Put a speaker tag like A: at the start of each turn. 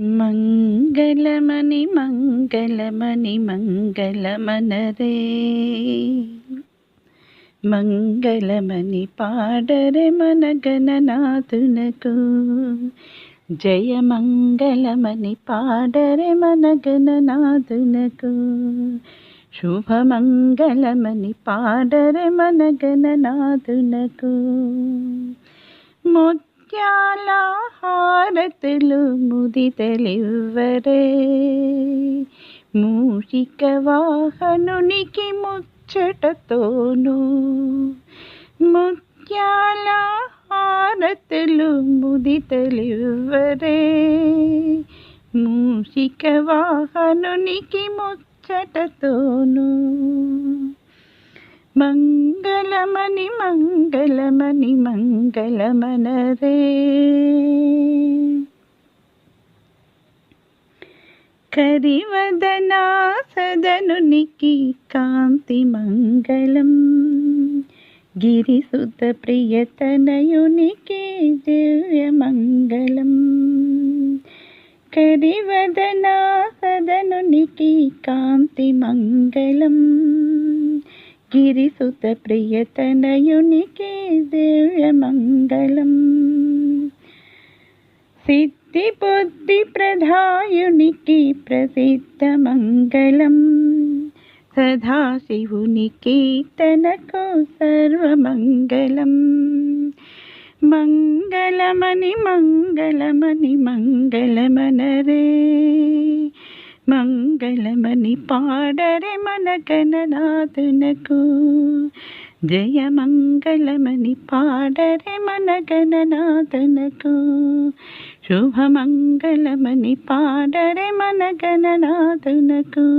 A: మంగళమణి మంగళమణి మంగళమనరే. మంగళమణి పాడరే మన గణనాథునకు. జయ మంగళమణి పాడరే మన గణనాథునకు. శుభమంగళమణి పాడరే మన గణనాథునకు. ముత్యాల హారతులు ముదితలివ్వరే మూషిక వాహనునికి ముచ్చటతోను ముత్యాల హారతులు ముదితలివ్వరే మూషిక వాహనునికి ముచ్చటతోను మంగళమని మంగళమని మంగళమనరే కరివదనా సదనునికి కాంతి మంగళం గిరిసుత ప్రియతనయునికి దివ్య మంగళం కరివదనా సదనునికి కాంతి మంగళం గిరిసుత ప్రియతనయునికి దివ్య మంగళం సిద్ధి బుద్ధి ప్రధాయునికి ప్రసిద్ధ మంగళం సదాశివునికి తనకు సర్వమంగళం మంగళమని మంగళమని మంగళమనరే మంగళమని పాడరే మన గణనాథునకు. జయ మంగళమని పాడరే మన గణనాథునకు. శుభమంగళమని పాడరే మన గణనాథునకు.